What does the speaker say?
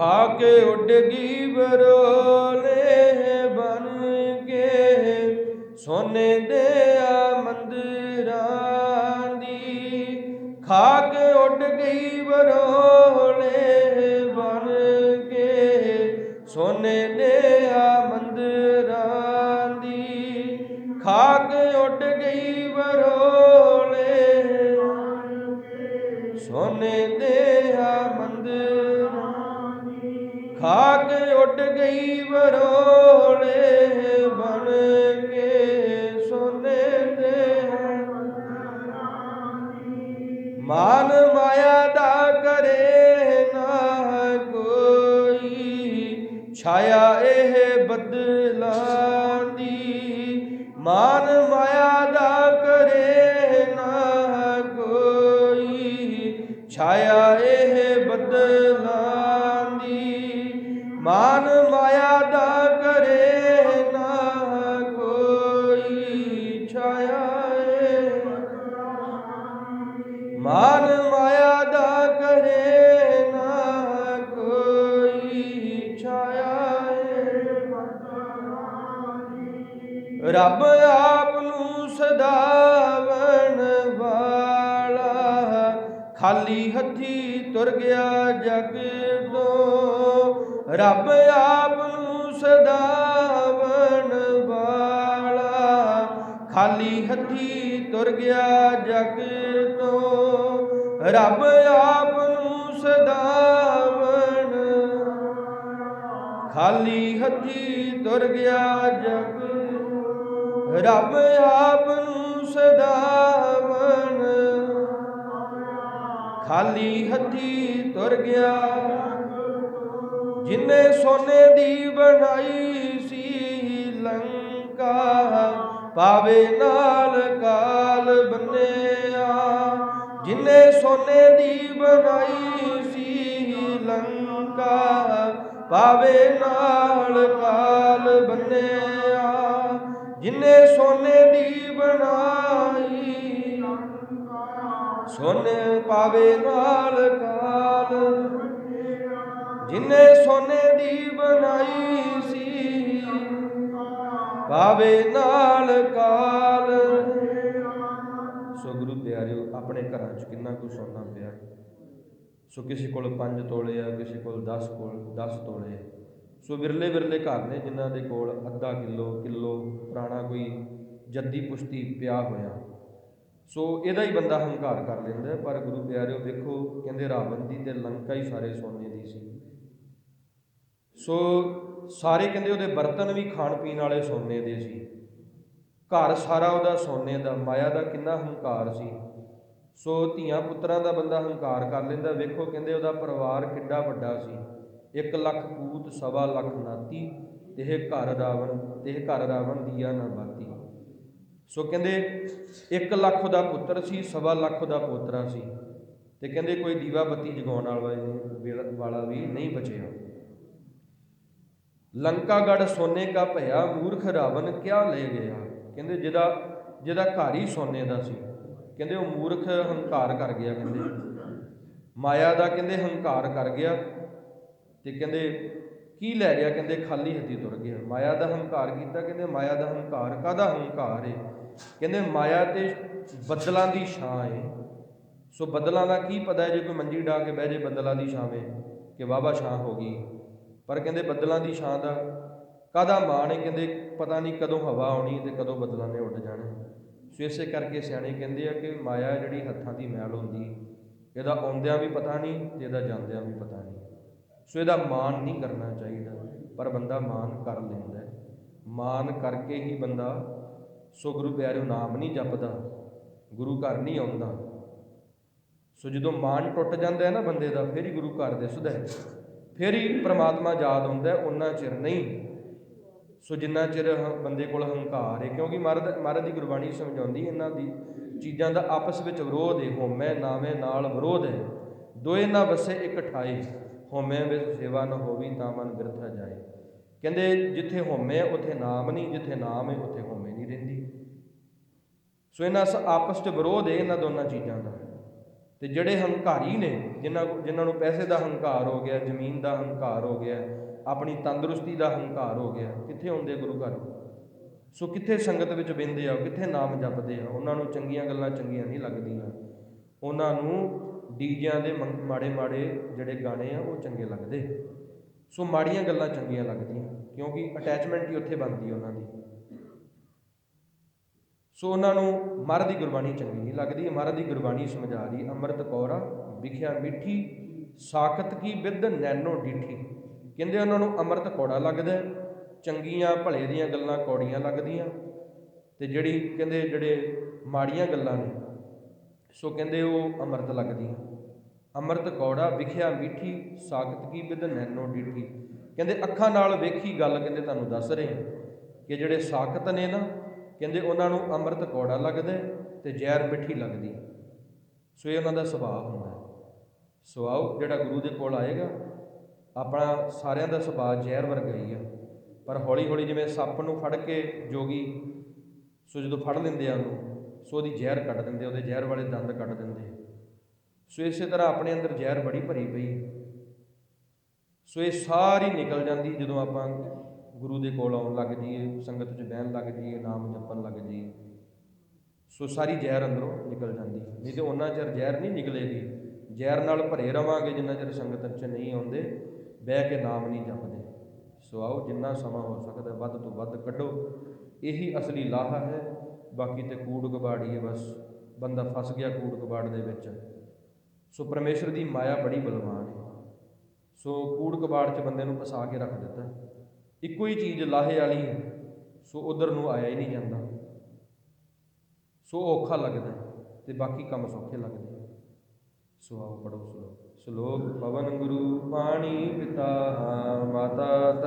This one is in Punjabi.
ਖਾ ਕੇ ਉੱਡ ਗਈ ਬਰੋਲੇ ਬਣ ਕੇ ਸੋਨੇ ਦੇ ਆ ਮੰਦਰਾਂ ਦੀ। ਖਾ ਕੇ ਉੱਡ ਗਈ ਬਰੋਲੇ ਬਣ ਕੇ ਸੋਨੇ ਦੇ ਆ ਮੰਦਰਾਂ ਦੀ। ਖਾ ਕੇ ਉੱਡ ਗਈ ਬਰੋਲੇ ਸੋਨੇ ਦੇ ਖਾ ਕੇ ਉੱਡ ਗਈ ਬਰੋਲੇ ਬਣ ਕੇ ਸੋਨੇ ਦੇ ਮਾਨ ਮਾਇਆ ਦਾ ਕਰੇ ਨਾ ਕੋਈ, ਛਾਇਆ ਇਹ ਬਦਲਾਂ ਦੀ। ਮਾਨ ਮਾਇਆ ਦਾ ਕਰੇ ਨਾ ਕੋਈ, ਛਾਇਆ ਮਾਨ ਮਾਇਆ ਦਾ ਕਰੇ ਨਾ ਕੋਈ ਛਾਇਆ ਇਹ ਮਾਨ ਮਾਇਆ ਦਾ ਕਰੇ ਨਾ ਕੋਈ ਛਾਇਆ ਏ। ਰੱਬ ਆਪ ਨੂੰ ਸਦਾਵਣ ਵਾਲਾ, ਖਾਲੀ ਹੱਥੀ ਤੁਰ ਗਿਆ ਜਗ ਤੋਂ ਰੱਬ ਆਪ ਨੂੰ ਸਦਾਵਣ ਵਾਲਾ। ਖਾਲੀ ਹੱਥੀ ਤੁਰ ਗਿਆ ਜਗ ਤੋਂ ਰੱਬ ਆਪ ਨੂੰ ਸਦਾਵਣ ਖਾਲੀ ਹੱਥੀ ਤੁਰ ਗਿਆ ਜਗ ਰੱਬ ਆਪ ਨੂੰ ਸਦਾਵਣ ਖਾਲੀ ਹੱਥੀ ਤੁਰ ਗਿਆ। ਜਿਨੇ ਸੋਨੇ ਦੀ ਬਣਾਈ ਸੀ ਲੰਕਾ, ਪਾਵੇ ਨਾਲ ਕਾਲ ਬੰਨਿਆ। ਜਿਨੇ ਸੋਨੇ ਦੀ ਬਣਾਈ ਸੀ ਲੰਕਾ, ਪਾਵੇ ਨਾਲ ਕਾਲ ਬੰਨਿਆ। ਜਿਨੇ ਸੋਨੇ ਦੀ ਸੋਨੇ ਪਾਵੇ ਨਾਲ ਕਾਲ। ਜਿਨੇ ਸੋਨੇ ਦੀ ਬਣਾਈ ਸੀ, ਪਾਵੇ ਨਾਲ ਕਾਲ। ਸੋ ਗੁਰੂ ਪਿਆਰਿਓ, ਆਪਣੇ ਘਰਾਂ 'ਚ ਕਿੰਨਾ ਕੁ ਸੋਨਾ ਪਿਆ? ਸੋ ਕਿਸੇ ਕੋਲ 5 ਤੋਲੇ ਆ, ਕਿਸੇ ਕੋਲ 10 ਕੋਲ 10 ਤੋਲੇ ਸੋ ਵਿਰਲੇ ਵਿਰਲੇ ਘਰ ਨੇ ਜਿਨ੍ਹਾਂ ਦੇ ਕੋਲ ਅੱਧਾ ਕਿਲੋ ਕਿਲੋ ਪੁਰਾਣਾ ਕੋਈ ਜੱਦੀ ਪੁਸ਼ਤੀ ਪਿਆ ਹੋਇਆ। ਸੋ ਇਹਦਾ ਹੀ ਬੰਦਾ ਹੰਕਾਰ ਕਰ ਲੈਂਦਾ ਪਰ ਗੁਰੂ ਪਿਆਰਿਓ ਵੇਖੋ ਕਹਿੰਦੇ ਰਾਵਣ ਦੀ ਤੇ ਲੰਕਾ ਹੀ ਸਾਰੇ ਸੋਨੇ ਦੀ ਸੀ। ਸੋ ਸਾਰੇ ਕਹਿੰਦੇ ਉਹਦੇ ਬਰਤਨ ਵੀ ਖਾਣ ਪੀਣ ਵਾਲੇ ਸੋਨੇ ਦੇ ਸੀ। ਘਰ ਸਾਰਾ ਉਹਦਾ ਸੋਨੇ ਦਾ, ਮਾਇਆ ਦਾ ਕਿੰਨਾ ਹੰਕਾਰ ਸੀ। ਸੋ ਧੀਆਂ ਪੁੱਤਰਾਂ ਦਾ ਬੰਦਾ ਹੰਕਾਰ ਕਰ ਲੈਂਦਾ। ਵੇਖੋ, ਕਹਿੰਦੇ ਉਹਦਾ ਪਰਿਵਾਰ ਕਿੱਡਾ ਵੱਡਾ ਸੀ। 1 ਲੱਖ ਪੂਤ ਸਵਾ ਲੱਖ ਨਾਤੀ, ਤੇ ਇਹ ਘਰ ਰਾਵਣ, ਤੇ ਇਹ ਘਰ ਰਾਵਣ ਦੀਆ ਨਾ ਬਾਤੀ। ਸੋ ਕਹਿੰਦੇ 1 ਲੱਖ ਦਾ ਪੁੱਤਰ ਸੀ, ਸਵਾ ਲੱਖ ਦਾ ਪੋਤਰਾ ਸੀ। ਤੇ ਕਹਿੰਦੇ ਕੋਈ ਦੀਵਾ ਬੱਤੀ ਜਗਾਉਣ ਵਾਲਾ ਵਾਲਾ ਵੀ ਨਹੀਂ ਬਚਿਆ। ਲੰਕਾਗੜ ਸੋਨੇ ਕਾ ਭਇਆ ਮੂਰਖ ਰਾਵਣ ਕਿਆ ਲੈ ਗਿਆ? ਕਹਿੰਦੇ ਜਿਹਦਾ ਜਿਹਦਾ ਘਰ ਹੀ ਸੋਨੇ ਦਾ ਸੀ। ਕਹਿੰਦੇ ਉਹ ਮੂਰਖ ਹੰਕਾਰ ਕਰ ਗਿਆ, ਕਹਿੰਦੇ। ਮਾਇਆ ਦਾ ਕਹਿੰਦੇ ਹੰਕਾਰ ਕਰ ਗਿਆ। ਤੇ ਕਹਿੰਦੇ, ਕੀ ਲੈ ਗਿਆ? ਕਹਿੰਦੇ ਖਾਲੀ ਹੱਥੀ ਤੁਰ ਗਿਆ। ਮਾਇਆ ਦਾ ਹੰਕਾਰ ਕੀਤਾ, ਕਹਿੰਦੇ ਮਾਇਆ ਦਾ ਹੰਕਾਰ ਕਾਦਾ ਹੰਕਾਰ ਹੈ ਕਹਿੰਦੇ ਮਾਇਆ ਤੇ ਬੱਦਲਾਂ ਦੀ ਛਾਂ ਏ। ਸੋ ਬੱਦਲਾਂ ਦਾ ਕੀ ਪਤਾ ਹੈ ਜੇ ਕੋਈ ਮੰਜੀ ਢਾ ਕੇ ਬਹਿ ਜੇ ਬੱਦਲਾਂ ਦੀ ਛਾਵੇਂ ਕਿ ਵਾਹਵਾ ਛਾਂ ਹੋ ਗਈ। ਪਰ ਕਹਿੰਦੇ ਬੱਦਲਾਂ ਦੀ ਛਾਂ ਦਾ ਕਾਦਾ ਮਾਣ ਹੈ ਕਹਿੰਦੇ ਪਤਾ ਨਹੀਂ ਕਦੋਂ ਹਵਾ ਆਉਣੀ ਤੇ ਕਦੋਂ ਬੱਦਲਾਂ ਨੇ ਉੱਡ ਜਾਣਾ। ਸੋ ਇਸੇ ਕਰਕੇ ਸਿਆਣੇ ਕਹਿੰਦੇ ਆ ਕਿ ਮਾਇਆ ਜਿਹੜੀ ਹੱਥਾਂ ਦੀ ਮੈਲ ਹੁੰਦੀ, ਇਹਦਾ ਆਉਂਦਿਆਂ ਵੀ ਪਤਾ ਨਹੀਂ ਤੇ ਇਹਦਾ ਜਾਂਦਿਆਂ ਵੀ ਪਤਾ ਨਹੀਂ। ਸੋ ਇਹਦਾ ਮਾਣ ਨਹੀਂ ਕਰਨਾ ਚਾਹੀਦਾ, ਪਰ ਬੰਦਾ ਮਾਣ ਕਰ ਲੈਂਦਾ ਮਾਣ ਕਰਕੇ ਹੀ ਬੰਦਾ ਸੋ ਗੁਰੂ ਪਿਆਰਿਓ ਨਾਮ ਨਹੀਂ ਜਪਦਾ ਗੁਰੂ ਘਰ ਨਹੀਂ ਆਉਂਦਾ। ਸੋ ਜਦੋਂ ਮਾਣ ਟੁੱਟ ਜਾਂਦਾ ਹੈ ਨਾ ਬੰਦੇ ਦਾ ਫਿਰ ਹੀ ਗੁਰੂ ਘਰ ਦਿਸਦਾ ਹੈ ਫਿਰ ਹੀ ਪ੍ਰਮਾਤਮਾ ਯਾਦ ਆਉਂਦਾ ਉਹਨਾਂ ਚਿਰ ਨਹੀਂ। ਸੋ ਜਿੰਨਾ ਚਿਰ ਹ- ਬੰਦੇ ਕੋਲ ਹੰਕਾਰ ਹੈ ਕਿਉਂਕਿ ਮਹਾਰਾਜ ਮਹਾਰਾਜ ਦੀ ਗੁਰਬਾਣੀ ਸਮਝਾਉਂਦੀ ਇਹਨਾਂ ਦੀ ਚੀਜ਼ਾਂ ਦਾ ਆਪਸ ਵਿੱਚ ਵਿਰੋਧ ਹੈ ਹੋਮੈ ਨਾਵੇਂ ਨਾਲ ਵਿਰੋਧ ਹੈ ਦੋਏ ਨਾ ਵਸੇ ਇੱਕ ਠਾਏ ਹੋਮੈ ਵਿੱਚ ਸੇਵਾ ਨਾ ਹੋਵੀ ਤਾਂ ਮਨ ਬਿਰਥਾ ਜਾਏ। ਕਹਿੰਦੇ ਜਿੱਥੇ ਹੋਮੈ ਹੈ, ਉੱਥੇ ਨਾਮ ਨਹੀਂ ਜਿੱਥੇ ਨਾਮ ਹੈ ਉੱਥੇ ਹੋਮੈ ਨਹੀਂ। ਸੋ ਇਹਨਾਂ ਸ- ਆਪਸ 'ਚ ਵਿਰੋਧ ਹੈ ਇਹਨਾਂ ਦੋਨਾਂ ਚੀਜ਼ਾਂ ਦਾ। ਤੇ ਜਿਹੜੇ ਹੰਕਾਰੀ ਨੇ, ਜਿਨ੍ਹਾਂ ਜਿਨ੍ਹਾਂ ਨੂੰ ਪੈਸੇ ਦਾ ਹੰਕਾਰ ਹੋ ਗਿਆ, ਜ਼ਮੀਨ ਦਾ ਹੰਕਾਰ ਹੋ ਗਿਆ, ਆਪਣੀ ਤੰਦਰੁਸਤੀ ਦਾ ਹੰਕਾਰ ਹੋ ਗਿਆ, ਕਿੱਥੇ ਆਉਂਦੇ ਗੁਰੂ ਘਰ? ਸੋ ਕਿੱਥੇ ਸੰਗਤ ਵਿੱਚ ਬਹਿੰਦੇ ਆ, ਕਿੱਥੇ ਨਾਮ ਜਪਦੇ ਆ? ਉਹਨਾਂ ਨੂੰ ਚੰਗੀਆਂ ਗੱਲਾਂ ਚੰਗੀਆਂ ਨਹੀਂ ਲੱਗਦੀਆਂ। ਉਹਨਾਂ ਨੂੰ ਡੀਜਿਆਂ ਦੇ ਮੰਗ- ਮਾੜੇ ਮਾੜੇ ਜਿਹੜੇ ਗਾਣੇ ਆ, ਉਹ ਚੰਗੇ ਲੱਗਦੇ। ਸੋ ਮਾੜੀਆਂ ਗੱਲਾਂ ਚੰਗੀਆਂ ਲੱਗਦੀਆਂ, ਕਿਉਂਕਿ ਅਟੈਚਮੈਂਟ ਹੀ ਉੱਥੇ ਬਣਦੀ ਉਹਨਾਂ ਦੀ। ਸੋ ਉਹਨਾਂ ਨੂੰ ਮਹਾਰਾਜ ਦੀ ਗੁਰਬਾਣੀ ਚੰਗੀ ਨਹੀਂ ਲੱਗਦੀ, ਮਹਾਰਾਜ ਦੀ ਗੁਰਬਾਣੀ ਸਮਝਾ ਦੀ, ਅੰਮ੍ਰਿਤ ਕੌਰਾ ਵਿਖਿਆ ਮਿੱਠੀ, ਸਾਖਤ ਕੀ ਵਿਦ ਨੈਨੋ ਡੀਠੀ। ਕਹਿੰਦੇ ਉਹਨਾਂ ਨੂੰ ਅੰਮ੍ਰਿਤ ਕੌੜਾ ਲੱਗਦਾ ਚੰਗੀਆਂ ਭਲੇ ਦੀਆਂ ਗੱਲਾਂ ਕੌੜੀਆਂ ਲੱਗਦੀਆਂ। ਤੇ ਜਿਹੜੀ ਕਹਿੰਦੇ ਜਿਹੜੇ ਮਾੜੀਆਂ ਗੱਲਾਂ ਨੇ, ਸੋ ਕਹਿੰਦੇ ਉਹ ਅੰਮ੍ਰਿਤ ਲੱਗਦੀਆਂ। ਅੰਮ੍ਰਿਤ ਕੌੜਾ, ਵਿਖਿਆ ਮਿੱਠੀ, ਸਾਖਤ ਕੀ ਵਿਦ ਨੈਨੋ ਡੀਠੀ। ਕਹਿੰਦੇ ਅੱਖਾਂ ਨਾਲ ਵੇਖੀ ਗੱਲ ਕਹਿੰਦੇ ਤੁਹਾਨੂੰ ਦੱਸ ਰਹੇ ਕਿ ਜਿਹੜੇ ਸਾਖਤ ਨੇ ਨਾ ਕਹਿੰਦੇ ਉਹਨਾਂ ਨੂੰ ਅੰਮ੍ਰਿਤ ਕੌੜਾ ਲੱਗਦਾ ਹੈ ਤੇ ਜ਼ਹਿਰ ਮਿੱਠੀ ਲੱਗਦੀ ਸੋ ਇਹ ਉਹਨਾਂ ਦਾ ਸੁਭਾਅ ਹੁੰਦਾ ਹੈ। ਸੋ ਆਓ ਜਿਹੜਾ ਗੁਰੂ ਦੇ ਕੋਲ ਆਏਗਾ, ਆਪਣਾ ਸਾਰਿਆਂ ਦਾ ਸੁਭਾਅ ਜ਼ਹਿਰ ਵਰਗਾ ਹੀ ਆ। ਪਰ ਹੌਲੀ ਹੌਲੀ ਜਿਵੇਂ ਸੱਪ ਨੂੰ ਫੜ ਕੇ ਜੋਗੀ, ਸੋ ਜਦੋਂ ਫੜ ਲੈਂਦੇ ਆ ਉਹਨੂੰ, ਸੋ ਉਹਦੀ ਜ਼ਹਿਰ ਕੱਢ ਦਿੰਦੇ ਉਹਦੇ ਜ਼ਹਿਰ ਵਾਲੇ ਦੰਦ ਕੱਢ ਦਿੰਦੇ ਸੋ ਇਸੇ ਤਰ੍ਹਾਂ ਆਪਣੇ ਅੰਦਰ ਜ਼ਹਿਰ ਬੜੀ ਭਰੀ ਪਈ ਹੈ। ਸੋ ਇਹ ਸਾਰੀ ਨਿਕਲ ਜਾਂਦੀ ਜਦੋਂ ਆਪਾਂ ਗੁਰੂ ਦੇ ਕੋਲ ਆਉਣ ਲੱਗ ਜਾਈਏ, ਸੰਗਤ 'ਚ ਬਹਿਣ ਲੱਗ ਜਾਈਏ, ਨਾਮ ਜਪਣ ਲੱਗ ਜਾਈਏ। ਸੋ ਸਾਰੀ ਜ਼ਹਿਰ ਅੰਦਰੋਂ ਨਿਕਲ ਜਾਂਦੀ ਨਹੀਂ ਤੇ ਉਹਨਾਂ ਚਿਰ ਜ਼ਹਿਰ ਨਹੀਂ ਨਿਕਲੇਗੀ। ਜ਼ਹਿਰ ਨਾਲ ਭਰੇ ਰਵਾਂਗੇ ਜਿੰਨਾ ਚਿਰ ਸੰਗਤ 'ਚ ਨਹੀਂ ਆਉਂਦੇ, ਬਹਿ ਕੇ ਨਾਮ ਨਹੀਂ ਜਪਦੇ। ਸੋ ਆਓ ਜਿੰਨਾ ਸਮਾਂ ਹੋ ਸਕਦਾ ਵੱਧ ਤੋਂ ਵੱਧ ਕੱਢੋ। ਇਹੀ ਅਸਲੀ ਲਾਹਾ ਹੈ। ਬਾਕੀ ਤੇ ਕੂੜ ਕਬਾੜੀ ਹੈ ਬਸ। ਬੰਦਾ ਫਸ ਗਿਆ ਕੂੜ ਕਬਾੜ ਦੇ ਵਿੱਚ। ਸੋ ਪਰਮੇਸ਼ਰ ਦੀ ਮਾਇਆ ਬੜੀ ਬਲਵਾਨ ਹੈ। ਸੋ ਕੂੜ ਕਬਾੜ 'ਚ ਬੰਦੇ ਨੂੰ ਫਸਾ ਕੇ ਰੱਖ ਦਿੱਤਾ ਇੱਕੋ ਹੀ ਚੀਜ਼ ਲਾਹੇ ਵਾਲੀ ਹੈ, ਸੋ ਉਧਰ ਨੂੰ ਆਇਆ ਹੀ ਨਹੀਂ ਜਾਂਦਾ ਸੋ ਔਖਾ ਲੱਗਦਾ ਹੈ ਤੇ ਬਾਕੀ ਕੰਮ ਸੌਖੇ ਲੱਗਦੇ ਆ। ਸੋ ਆਓ ਪੜੋ ਸਲੋਕ ਸ਼ਲੋਕ ਪਵਨ ਗੁਰੂ, ਪਾਣੀ ਪਿਤਾ ਮਾਤਾ